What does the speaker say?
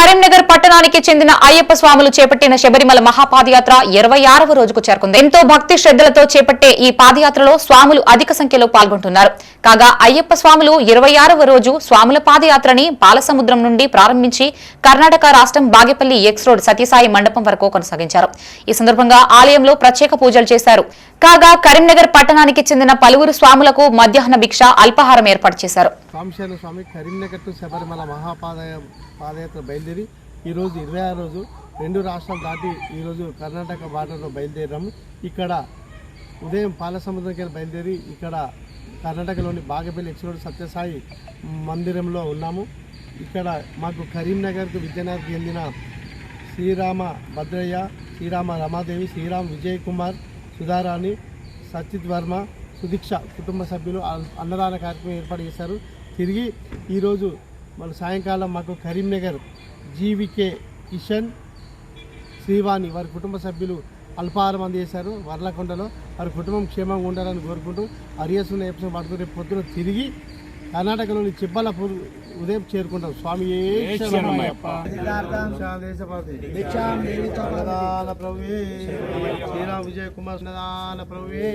కరీంనగర్ పట్టణానికి చెందిన అయ్యప్ప స్వాములు చేపట్టిన శబరిమల మహాపాదయాత్ర ఇరవై ఆరవ రోజుకు చేరుకుంది. ఎంతో భక్తి శ్రద్ధలతో చేపట్టే ఈ పాదయాత్రలో స్వాములు అధిక సంఖ్యలో పాల్గొంటున్నారు. కాగా అయ్యప్ప స్వాములు ఇరవై ఆరవ రోజు స్వాముల పాదయాత్రని బాలసముద్రం నుండి ప్రారంభించి కర్ణాటక రాష్ట్రం బాగేపల్లి ఎక్స్ రోడ్ సత్యసాయి మండపం వరకు కొనసాగించారు. ఈ సందర్భంగా ఆలయంలో ప్రత్యేక పూజలు చేశారు. కాగా కరీంనగర్ పట్టణానికి చెందిన పలువురు స్వాములకు మధ్యాహ్న భిక్ష అల్పాహారం ఏర్పాటు చేశారు. బయలుదేరి ఈరోజు ఇరవై ఆరు రోజు రెండు రాష్ట్రాలు దాటి ఈరోజు కర్ణాటక బార్డర్లో బయలుదేరాము. ఇక్కడ ఉదయం పాలసముద్రంకి వెళ్ళి బయలుదేరి ఇక్కడ కర్ణాటకలోని బాగపల్లి ఎక్స్రోడ్ సత్యసాయి మందిరంలో ఉన్నాము. ఇక్కడ మాకు కరీంనగర్కు విద్యానగర్కి చెందిన శ్రీరామ భద్రయ్య శ్రీరామ రమాదేవి శ్రీరామ్ విజయ్ కుమార్ సుధారాణి సచిత్ వర్మ సుదీక్ష కుటుంబ సభ్యులు అన్నదాన కార్యక్రమం ఏర్పాటు చేశారు. తిరిగి ఈరోజు మన సాయంకాలం మాకు కరీంనగర్ జీవికే కిషన్ శ్రీవాణి వారి కుటుంబ సభ్యులు అల్పాహారం అందజేశారు వర్లకొండలో వారి కుటుంబం క్షేమంగా ఉండాలని కోరుకుంటూ అరియసున్న ఎపిసోడ్ పడుతూ రేపు పొద్దున తిరిగి కర్ణాటకలోని చిబ్బలపూర్ ఉదయం చేరుకుంటాం. స్వామి శ్రీరామ్ విజయ్ కుమార్ ప్రభువే.